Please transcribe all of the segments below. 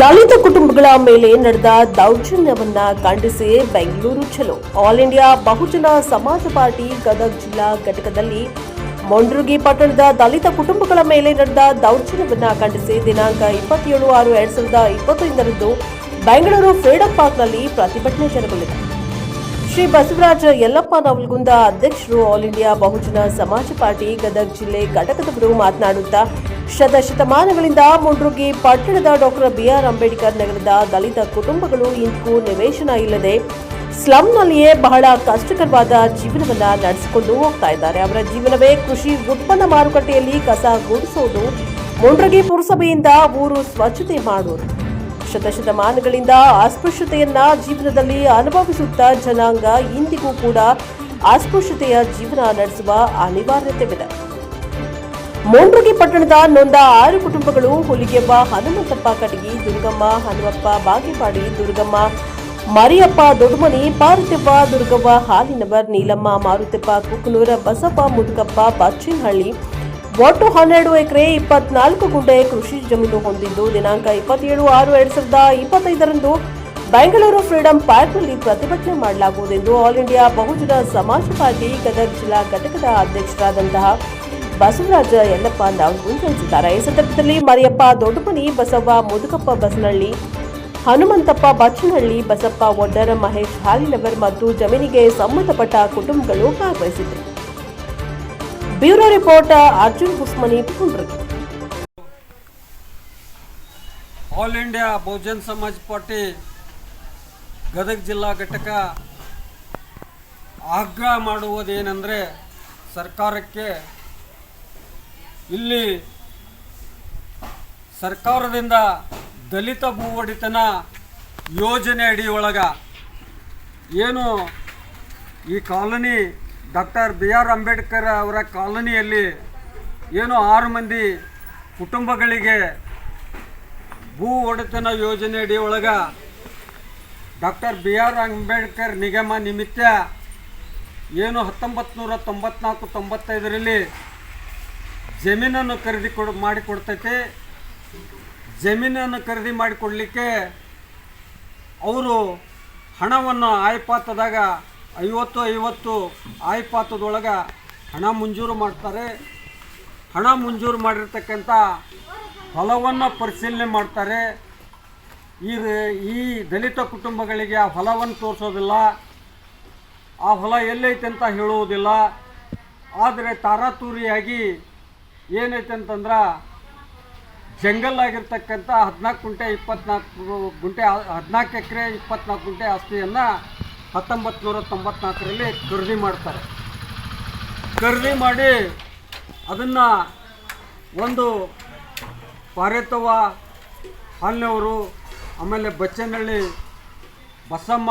ದಲಿತ ಕುಟುಂಬಗಳ ಮೇಲೆ ನಡೆದ ದೌರ್ಜನ್ಯವನ್ನ ಖಂಡಿಸಿ ಬೆಂಗಳೂರು ಚಲೋ ಆಲ್ ಇಂಡಿಯಾ ಬಹುಜನ ಸಮಾಜ ಪಾರ್ಟಿ ಗದಗ ಜಿಲ್ಲಾ ಘಟಕದಲ್ಲಿ ಮೊಂಡ್ರುಗಿ ಪಟ್ಟಣದ ದಲಿತ ಕುಟುಂಬಗಳ ಮೇಲೆ ನಡೆದ ದೌರ್ಜನ್ಯವನ್ನ ಖಂಡಿಸಿ ದಿನಾಂಕ ಇಪ್ಪತ್ತೇಳು ಆರು ಎರಡ್ ಸಾವಿರದ ಇಪ್ಪತ್ತೈದರಂದು ಬೆಂಗಳೂರು ಫ್ರೀಡಂ ಪಾರ್ಕ್ನಲ್ಲಿ ಪ್ರತಿಭಟನೆ ಜರುಗಲಿದೆ. ಶ್ರೀ ಬಸವರಾಜ ಯಲ್ಲಪ್ಪ ನವಲ್ಗುಂದ ಅಧ್ಯಕ್ಷರು ಆಲ್ ಇಂಡಿಯಾ ಬಹುಜನ ಸಮಾಜ ಪಾರ್ಟಿ ಗದಗ ಜಿಲ್ಲೆ ಘಟಕದವರು ಮಾತನಾಡುತ್ತಾ ಶತಶತಮಾನಗಳಿಂದ ಮುಂಡ್ರುಗಿ ಪಟ್ಟಣದ ಡಾಕ್ಟರ್ ಬಿಆರ್ ಅಂಬೇಡ್ಕರ್ ನಗರದ ದಲಿತ ಕುಟುಂಬಗಳು ಇಂದಿಗೂ ನಿವೇಶನ ಇಲ್ಲದೆ ಸ್ಲಂನಲ್ಲಿಯೇ ಬಹಳ ಕಷ್ಟಕರವಾದ ಜೀವನವನ್ನು ನಡೆಸಿಕೊಂಡು ಹೋಗ್ತಾ ಇದ್ದಾರೆ. ಅವರ ಜೀವನವೇ ಕೃಷಿ ಉತ್ಪನ್ನ ಮಾರುಕಟ್ಟೆಯಲ್ಲಿ ಕಸ ಗುಡಿಸೋದು ಮುಂಡ್ರಗಿ ಪುರಸಭೆಯಿಂದ ಊರು ಸ್ವಚ್ಛತೆ ಮಾಡುವುದು. ಶತಶತಮಾನಗಳಿಂದ ಅಸ್ಪೃಶ್ಯತೆಯನ್ನ ಜೀವನದಲ್ಲಿ ಅನುಭವಿಸುತ್ತಾ ಜನಾಂಗ ಇಂದಿಗೂ ಕೂಡ ಅಸ್ಪೃಶ್ಯತೆಯ ಜೀವನ ನಡೆಸುವ ಅನಿವಾರ್ಯತೆವಿದೆ ಮುಂಡ್ರಗಿ ಪಟ್ಟಣದ ನೊಂದ ಆರು ಕುಟುಂಬಗಳು ಹುಲಿಗೆವ್ವ ಹನುಮಂತಪ್ಪ ಕಟಗಿ, ದುರ್ಗಮ್ಮ, ಹನುಮಪ್ಪ ಬಾಗೇಪಾಡಿ, ದುರ್ಗಮ್ಮ, ಮರಿಯಪ್ಪ ದೊಡ್ಡಮನಿ ಪಾರ್ವತಪ್ಪ ದುರ್ಗವ್ವ, ಹಾಲಿನವರ್, ನೀಲಮ್ಮ ಮಾರುತಿಪ್ಪ ಕುಕ್ಕನೂರ ಬಸಪ್ಪ ಮುದುಕಪ್ಪ ಬಚ್ಚಿನಹಳ್ಳಿ ಒಟ್ಟು ಹನ್ನೆರಡು ಎಕರೆ, ಇಪ್ಪತ್ನಾಲ್ಕು ಗುಂಟೆ ಕೃಷಿ ಜಮೀನು ಹೊಂದಿದ್ದು, ದಿನಾಂಕ ಇಪ್ಪತ್ತೇಳು ಆರು ಎರಡ್ ಸಾವಿರದ ಇಪ್ಪತ್ತೈದರಂದು ಬೆಂಗಳೂರು ಫ್ರೀಡಂ ಪಾರ್ಕ್ನಲ್ಲಿ ಪ್ರತಿಭಟನೆ ಮಾಡಲಾಗುವುದೆಂದು ಆಲ್ ಇಂಡಿಯಾ ಬಹುಜನ ಸಮಾಜ ಪಾರ್ಟಿ ಗದಗ ಜಿಲ್ಲಾ ಘಟಕದ ಅಧ್ಯಕ್ಷರಾದಂತಹ ಬಸವರಾಜ ಯಲ್ಲಪ್ಪ ನಾವ್ಗುಂದ್ ತಿಳಿಸಿದ್ದಾರೆ ಈ ಸಂದರ್ಭದಲ್ಲಿ ಮರಿಯಪ್ಪ ದೊಡ್ಡಮನಿ ಬಸವ್ವ ಮುದುಕಪ್ಪ ಬಸನಹಳ್ಳಿ, ಹನುಮಂತಪ್ಪ ಬಚ್ಚನಹಳ್ಳಿ ಬಸಪ್ಪ ಒಡ್ಡರ ಮಹೇಶ್ ಹಾಲಿನವರ್ ಮತ್ತು ಜಮೀನಿಗೆ ಸಂಬಂಧಪಟ್ಟ ಕುಟುಂಬಗಳು ಭಾಗವಹಿಸಿದರು bureau report, Arjun Husmani all India Bahujan Samaj party Gadag ಜಿಲ್ಲಾ ಘಟಕ ಆಗ್ರಹ ಮಾಡುವುದೇನೆಂದರೆ ಸರ್ಕಾರಕ್ಕೆ ಇಲ್ಲಿ ಸರ್ಕಾರದಿಂದ ದಲಿತ ಭೂ ಒಡೆತನ ಯೋಜನೆ ಅಡಿಯೊಳಗ ಏನು ಈ colony doctor B R Ambedkar ಅವರ ಕಾಲೋನಿಯಲ್ಲಿ ಏನು ಆರು ಮಂದಿ ಕುಟುಂಬಗಳಿಗೆ ಭೂ ಒಡೆತನ ಯೋಜನೆ ಅಡಿಯೊಳಗ ಡಾಕ್ಟರ್ ಬಿ ಆರ್ ಅಂಬೇಡ್ಕರ್ ನಿಗಮ ನಿಮಿತ್ತ ಏನು ಹತ್ತೊಂಬತ್ತು ನೂರ ತೊಂಬತ್ನಾಲ್ಕು ತೊಂಬತ್ತೈದರಲ್ಲಿ ಜಮೀನನ್ನು ಖರೀದಿ ಕೊಡ ಮಾಡಿಕೊಡ್ತೈತೆ ಜಮೀನನ್ನು ಖರೀದಿ ಮಾಡಿಕೊಡಲಿಕ್ಕೆ ಅವರು ಹಣವನ್ನು ಆಯ್ಪಾತದಾಗ ಐವತ್ತು ಐವತ್ತು ಆಯ್ಪಾತದೊಳಗೆ ಹಣ ಮಂಜೂರು ಮಾಡ್ತಾರೆ. ಹಣ ಮಂಜೂರು ಮಾಡಿರ್ತಕ್ಕಂಥ ಹೊಲವನ್ನು ಪರಿಶೀಲನೆ ಮಾಡ್ತಾರೆ. ಈ ಈ ದಲಿತ ಕುಟುಂಬಗಳಿಗೆ ಆ ಹೊಲವನ್ನು ತೋರಿಸೋದಿಲ್ಲ. ಆ ಹೊಲ ಎಲ್ಲೈತೆ ಅಂತ ಹೇಳುವುದಿಲ್ಲ. ಆದರೆ ತಾರಾತೂರಿಯಾಗಿ ಏನೈತೆ ಅಂತಂದ್ರೆ ಜಂಗಲ್ ಆಗಿರ್ತಕ್ಕಂಥ ಹದಿನಾಲ್ಕು ಗುಂಟೆ ಇಪ್ಪತ್ನಾಲ್ಕು ಗುಂಟೆ ಹದಿನಾಲ್ಕು ಎಕರೆ ಇಪ್ಪತ್ನಾಲ್ಕು ಗುಂಟೆ ಆಸ್ತಿಯನ್ನು ಹತ್ತೊಂಬತ್ತು ನೂರ ತೊಂಬತ್ನಾಲ್ಕರಲ್ಲಿ ಖರೀದಿ ಮಾಡ್ತಾರೆ. ಖರೀದಿ ಮಾಡಿ ಅದನ್ನು ಒಂದು ಪಾರೇತವ್ವ ಹಾಲ್ನವರು ಆಮೇಲೆ ಬಚ್ಚನಹಳ್ಳಿ ಬಸಮ್ಮ,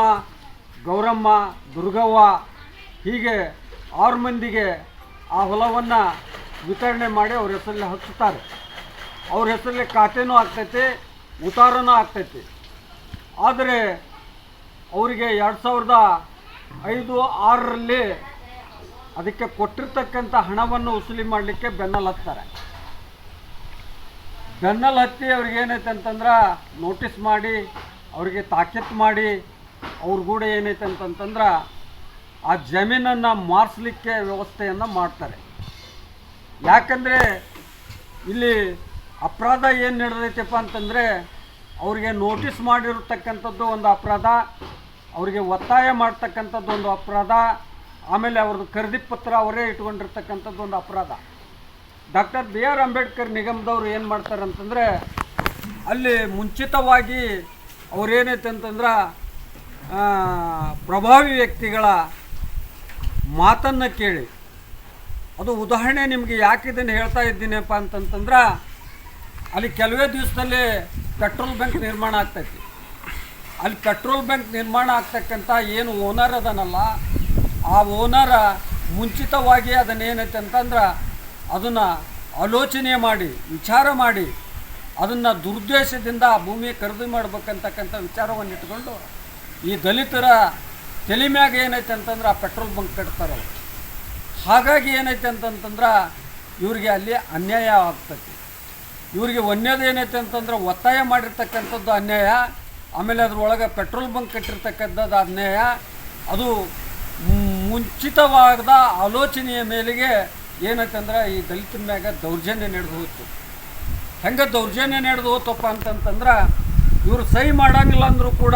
ಗೌರಮ್ಮ, ದುರ್ಗವ್ವ ಹೀಗೆ ಆರು ಮಂದಿಗೆ ಆ ಹೊಲವನ್ನು ವಿತರಣೆ ಮಾಡಿ ಅವ್ರ ಹೆಸರಲ್ಲಿ ಹಚ್ಚುತ್ತಾರೆ. ಅವ್ರ ಹೆಸರಲ್ಲಿ ಖಾತೆನೂ ಆಗ್ತೈತಿ ಉತ್ತಾರನೂ ಆಗ್ತೈತಿ. ಆದರೆ ಅವರಿಗೆ ಎರಡು ಸಾವಿರದ ಐದು, ಆರರಲ್ಲಿ ಅದಕ್ಕೆ ಕೊಟ್ಟಿರ್ತಕ್ಕಂಥ ಹಣವನ್ನು ವಸೂಲಿ ಮಾಡಲಿಕ್ಕೆ ಬೆನ್ನಲ್ಲಿ ಹತ್ತಾರೆ. ಬೆನ್ನಲ್ಲಿ ಹತ್ತಿ ಅವ್ರಿಗೆ ಏನೈತೆ ಅಂತಂದ್ರೆ ನೋಟಿಸ್ ಮಾಡಿ, ಅವರಿಗೆ ತಾಕೀತು ಮಾಡಿ, ಅವ್ರ ಕೂಡ ಏನೈತೆ ಅಂತಂತಂದ್ರೆ ಆ ಜಮೀನನ್ನು ಮಾರಿಸ್ಲಿಕ್ಕೆ ವ್ಯವಸ್ಥೆಯನ್ನು ಮಾಡ್ತಾರೆ. ಯಾಕಂದರೆ ಇಲ್ಲಿ ಅಪರಾಧ ಏನು ನಡೆದೈತಪ್ಪ ಅಂತಂದರೆ ಅವ್ರಿಗೆ ನೋಟಿಸ್ ಮಾಡಿರತಕ್ಕಂಥದ್ದು ಒಂದು ಅಪರಾಧ, ಅವರಿಗೆ ಒತ್ತಾಯ ಮಾಡ್ತಕ್ಕಂಥದ್ದು ಒಂದು ಅಪರಾಧ, ಆಮೇಲೆ ಅವ್ರದ್ದು ಖರೀದಿ ಪತ್ರ ಅವರೇ ಇಟ್ಕೊಂಡಿರ್ತಕ್ಕಂಥದ್ದು ಒಂದು ಅಪರಾಧ. ಡಾಕ್ಟರ್ ಬಿ ಆರ್ ಅಂಬೇಡ್ಕರ್ ನಿಗಮದವ್ರು ಏನು ಮಾಡ್ತಾರೆ ಅಂತಂದರೆ ಅಲ್ಲಿ ಮುಂಚಿತವಾಗಿ ಅವ್ರೇನೈತೆ ಅಂತಂದ್ರೆ ಪ್ರಭಾವಿ ವ್ಯಕ್ತಿಗಳ ಮಾತನ್ನು ಕೇಳಿ. ಅದು ಉದಾಹರಣೆ ನಿಮಗೆ ಯಾಕೆ ಇದನ್ನು ಹೇಳ್ತಾ ಇದ್ದೀನಪ್ಪ ಅಂತಂತಂದ್ರೆ, ಅಲ್ಲಿ ಕೆಲವೇ ದಿವಸದಲ್ಲಿ ಪೆಟ್ರೋಲ್ ಬಂಕ್ ನಿರ್ಮಾಣ ಆಗ್ತೈತಿ ಅಲ್ಲಿ ಪೆಟ್ರೋಲ್ ಬಂಕ್ ನಿರ್ಮಾಣ ಆಗ್ತಕ್ಕಂಥ ಏನು ಓನರ್ ಅದನಲ್ಲ, ಆ ಓನರ ಮುಂಚಿತವಾಗಿ ಅದನ್ನೇನೈತೆ ಅಂತಂದ್ರೆ, ಅದನ್ನು ಆಲೋಚನೆ ಮಾಡಿ, ವಿಚಾರ ಮಾಡಿ, ಅದನ್ನು ದುರುದ್ದೇಶದಿಂದ ಆ ಭೂಮಿ ಖರೀದಿ ಮಾಡ್ಬೇಕಂತಕ್ಕಂಥ ವಿಚಾರವನ್ನು ಇಟ್ಕೊಂಡು ಈ ದಲಿತರ ತಲೆ ಮ್ಯಾಗ ಏನೈತೆ ಅಂತಂದ್ರೆ ಆ ಪೆಟ್ರೋಲ್ ಬಂಕ್ ಕಟ್ತಾರೆ. ಹಾಗಾಗಿ ಏನೈತೆ ಅಂತಂತಂದ್ರೆ, ಇವ್ರಿಗೆ ಅಲ್ಲಿ ಅನ್ಯಾಯ ಆಗ್ತೈತಿ. ಇವರಿಗೆ ಒಂದೇದು ಏನೈತೆ ಅಂತಂದ್ರೆ, ಒತ್ತಾಯ ಮಾಡಿರ್ತಕ್ಕಂಥದ್ದು ಅನ್ಯಾಯ, ಆಮೇಲೆ ಅದರೊಳಗೆ ಪೆಟ್ರೋಲ್ ಬಂಕ್ ಕಟ್ಟಿರ್ತಕ್ಕಂಥದ್ದು ಅನ್ಯಾಯ. ಅದು ಮುಂಚಿತವಾದ ಆಲೋಚನೆಯ ಮೇಲೆಗೆ ಏನೈತೆ ಅಂದ್ರೆ, ಈ ದಲಿತ ಮ್ಯಾಗ ದೌರ್ಜನ್ಯ ನಡೆದು ಹೋಯ್ತು. ಹೆಂಗೆ ದೌರ್ಜನ್ಯ ನಡೆದು ಹೋತಪ್ಪ ಅಂತಂತಂದ್ರೆ, ಇವರು ಸಹಿ ಮಾಡಂಗಿಲ್ಲ ಅಂದರೂ ಕೂಡ,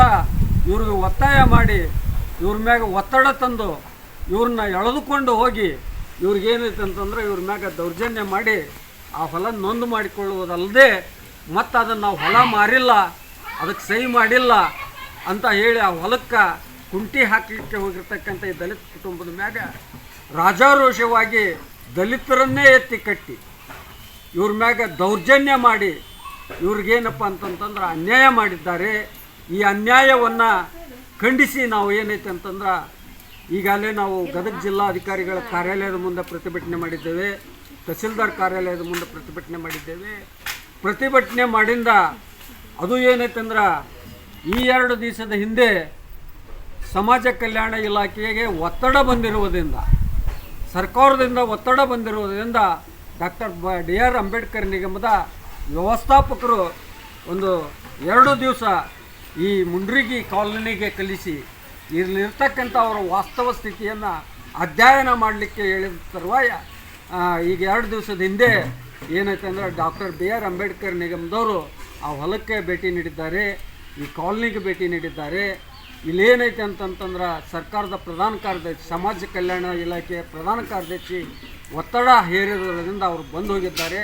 ಇವ್ರಿಗೆ ಒತ್ತಾಯ ಮಾಡಿ, ಇವ್ರ ಮ್ಯಾಗ ಒತ್ತಡ ತಂದು ಇವ್ರನ್ನ ಎಳೆದುಕೊಂಡು ಹೋಗಿ ಇವ್ರಿಗೇನೈತೆ ಅಂತಂದ್ರೆ ಇವ್ರ ಮ್ಯಾಗ ದೌರ್ಜನ್ಯ ಮಾಡಿ ಆ ಹೊಲ ನೊಂದು ಮಾಡಿಕೊಳ್ಳುವುದಲ್ಲದೆ ಮತ್ತು ಅದನ್ನು ನಾವು ಹೊಲ ಮಾರಿಲ್ಲ, ಅದಕ್ಕೆ ಸಹಿ ಮಾಡಿಲ್ಲ ಅಂತ ಹೇಳಿ ಆ ಹೊಲಕ್ಕೆ ಕುಂಟಿ ಹಾಕಲಿಕ್ಕೆ ಹೋಗಿರ್ತಕ್ಕಂಥ ಈ ದಲಿತ ಕುಟುಂಬದ ಮ್ಯಾಗ ರಾಜಾರೋಷವಾಗಿ ದಲಿತರನ್ನೇ ಎತ್ತಿ ಕಟ್ಟಿ, ಇವ್ರ ಮ್ಯಾಗ ದೌರ್ಜನ್ಯ ಮಾಡಿ ಇವ್ರಿಗೇನಪ್ಪ ಅಂತಂತಂದ್ರೆ ಅನ್ಯಾಯ ಮಾಡಿದ್ದಾರೆ. ಈ ಅನ್ಯಾಯವನ್ನು ಖಂಡಿಸಿ ನಾವು ಏನೈತೆ ಅಂತಂದ್ರೆ ಈಗಾಗಲೇ ನಾವು ಗದಗ ಜಿಲ್ಲಾಧಿಕಾರಿಗಳ ಕಾರ್ಯಾಲಯದ ಮುಂದೆ ಪ್ರತಿಭಟನೆ ಮಾಡಿದ್ದೇವೆ, ತಹಸೀಲ್ದಾರ್ ಕಾರ್ಯಾಲಯದ ಮುಂದೆ ಪ್ರತಿಭಟನೆ ಮಾಡಿದ್ದೇವೆ. ಪ್ರತಿಭಟನೆ ಮಾಡಿಂದ ಅದು ಏನೈತಂದ್ರೆ ಈ ಎರಡು ದಿವಸದ ಹಿಂದೆ ಸಮಾಜ ಕಲ್ಯಾಣ ಇಲಾಖೆಗೆ ಒತ್ತಡ ಬಂದಿರುವುದರಿಂದ, ಸರ್ಕಾರದಿಂದ ಒತ್ತಡ ಬಂದಿರುವುದರಿಂದ ಡಾಕ್ಟರ್ ಬ ಡಿ ಆರ್ ಅಂಬೇಡ್ಕರ್ ನಿಗಮದ ವ್ಯವಸ್ಥಾಪಕರು ಒಂದು ಎರಡು ದಿವಸ ಈ ಮುಂಡ್ರಿಗಿ ಕಾಲೋನಿಗೆ ಕಲಿಸಿ ಇಲ್ಲಿರ್ತಕ್ಕಂಥ ಅವರ ವಾಸ್ತವ ಸ್ಥಿತಿಯನ್ನು ಅಧ್ಯಯನ ಮಾಡಲಿಕ್ಕೆ ಹೇಳಿದ ತರುವಾಯ ಈಗ ಎರಡು ದಿವಸದ ಹಿಂದೆ ಏನೈತೆ ಅಂದರೆ ಡಾಕ್ಟರ್ ಬಿ ಆರ್ ಅಂಬೇಡ್ಕರ್ ನಿಗಮದವರು ಆ ಹೊಲಕ್ಕೆ ಭೇಟಿ ನೀಡಿದ್ದಾರೆ, ಈ ಕಾಲನಿಗೆ ಭೇಟಿ ನೀಡಿದ್ದಾರೆ. ಇಲ್ಲೇನೈತೆ ಅಂತಂತಂದ್ರೆ ಸರ್ಕಾರದ ಪ್ರಧಾನ ಕಾರ್ಯದರ್ಶಿ, ಸಮಾಜ ಕಲ್ಯಾಣ ಇಲಾಖೆಯ ಪ್ರಧಾನ ಕಾರ್ಯದರ್ಶಿ ಒತ್ತಡ ಹೇರಿರೋದ್ರಿಂದ ಅವರು ಬಂದು ಹೋಗಿದ್ದಾರೆ.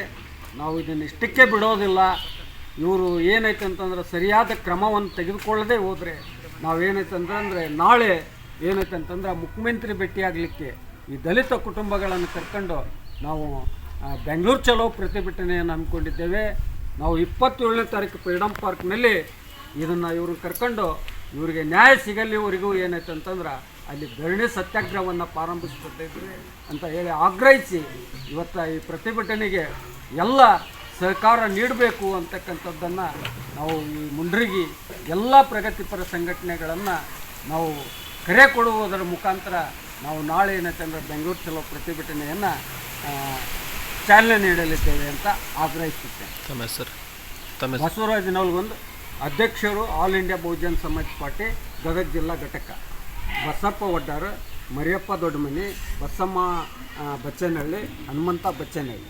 ನಾವು ಇದನ್ನು ಇಷ್ಟಕ್ಕೆ ಬಿಡೋದಿಲ್ಲ. ಇವರು ಏನೈತೆ ಅಂತಂದ್ರೆ ಸರಿಯಾದ ಕ್ರಮವನ್ನು ತೆಗೆದುಕೊಳ್ಳದೆ ಹೋದರೆ ನಾವೇನೈತೆ ಅಂತಂದರೆ ನಾಳೆ ಏನೈತೆ ಅಂತಂದ್ರೆ ಮುಖ್ಯಮಂತ್ರಿ ಭೇಟಿಯಾಗಲಿಕ್ಕೆ ಈ ದಲಿತ ಕುಟುಂಬಗಳನ್ನು ಕರ್ಕೊಂಡು ನಾವು ಬೆಂಗಳೂರು ಚಲೋ ಪ್ರತಿಭಟನೆಯನ್ನು ಹಮ್ಮಿಕೊಂಡಿದ್ದೇವೆ. ನಾವು ಇಪ್ಪತ್ತೇಳನೇ ತಾರೀಕು ಫ್ರೀಡಮ್ ಪಾರ್ಕ್ನಲ್ಲಿ ಇದನ್ನು ಇವ್ರನ್ನ ಕರ್ಕೊಂಡು ಇವರಿಗೆ ನ್ಯಾಯ ಸಿಗಲ್ಲಿವರೆಗೂ ಏನೈತೆ ಅಂತಂದ್ರೆ ಅಲ್ಲಿ ಧರಣಿ ಸತ್ಯಾಗ್ರಹವನ್ನು ಪ್ರಾರಂಭಿಸ್ಕೊಟ್ಟಿದ್ವಿ ಅಂತ ಹೇಳಿ ಆಗ್ರಹಿಸಿ ಇವತ್ತು ಈ ಪ್ರತಿಭಟನೆಗೆ ಎಲ್ಲ ಸಹಕಾರ ನೀಡಬೇಕು ಅಂತಕ್ಕಂಥದ್ದನ್ನು ನಾವು ಈ ಮುಂಡ್ರಿಗಿ ಎಲ್ಲ ಪ್ರಗತಿಪರ ಸಂಘಟನೆಗಳನ್ನು ನಾವು ಕರೆ ಕೊಡುವುದರ ಮುಖಾಂತರ ನಾವು ನಾಳೆ ಏನಂತಂದರೆ ಬೆಂಗಳೂರು ಚಲೋ ಪ್ರತಿಭಟನೆಯನ್ನು ಚಾಲನೆ ನೀಡಲಿದ್ದೇವೆ ಅಂತ ಆಗ್ರಹಿಸುತ್ತೇನೆ. ಸರ್ ಬಸವರಾಜ ನವಲ್ಗೊಂದು ಅಧ್ಯಕ್ಷರು ಆಲ್ ಇಂಡಿಯಾ ಬಹುಜನ ಸಮಾಜ ಪಾರ್ಟಿ ಗದಗ ಜಿಲ್ಲಾ ಘಟಕ. ಬಸಪ್ಪ ಒಡ್ಡಾರ ಮರಿಯಪ್ಪ ದೊಡ್ಡಮನಿ ಬಸಮ್ಮ ಬಚ್ಚನಹಳ್ಳಿ ಹನುಮಂತ ಬಚ್ಚನಹಳ್ಳಿ.